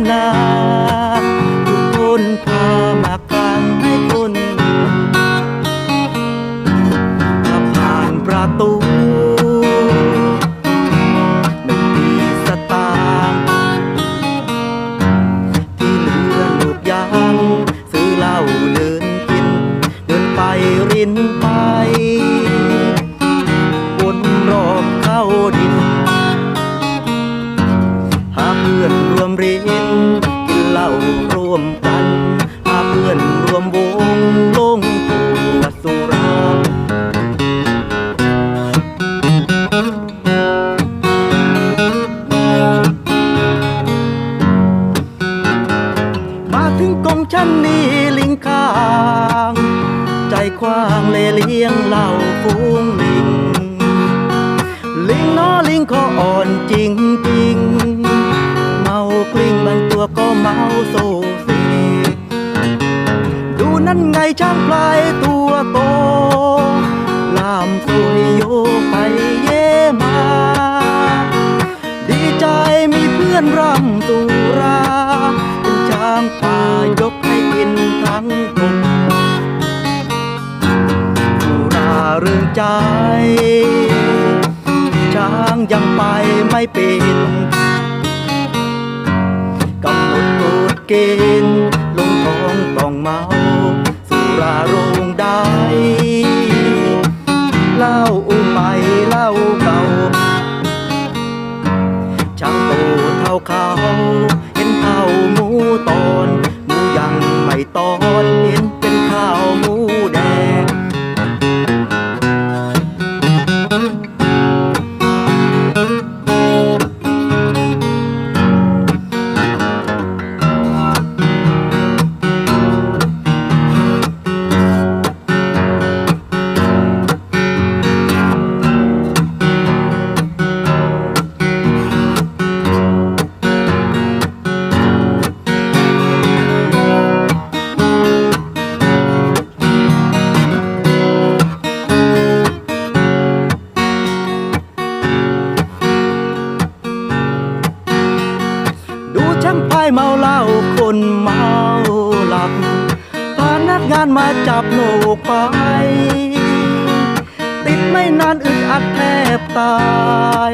นารวมกันหาเพื่อนรวมวงลงตัวสุรามาถึงกองชั้นนี้ลิงข้าง ใจกว้างเลเลี้ยงเหล่าฟูงลิง ลิงน้อลิงคออ่อนจริงจริง เมาโซเซดูนั่นไงช้างพลายตัวโตลามสวยโยไปเย่มา ดีใจมีเพื่อนร่ำตุราเป็นช้างป่ายกให้กินทั้งกลมสุราเรื่องใจ ช้างยังไปไม่เป็น กายเมาเหล้าคนเมาหลับพานักงานมาจับโหนกไป ติดไม่นานอึดอัดแทบตาย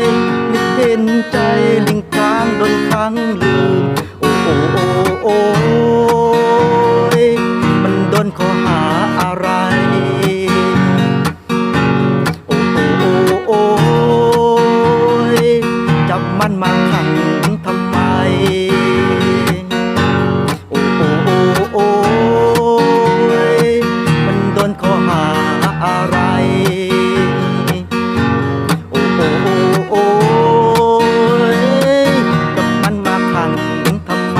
ไม่เห็นใจลิงกลางโดนครั้งลืม อะไร โอ้โหโอ้ยจับมันมาขังทำไม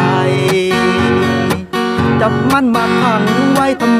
จับมันมาขังไว้ทำไม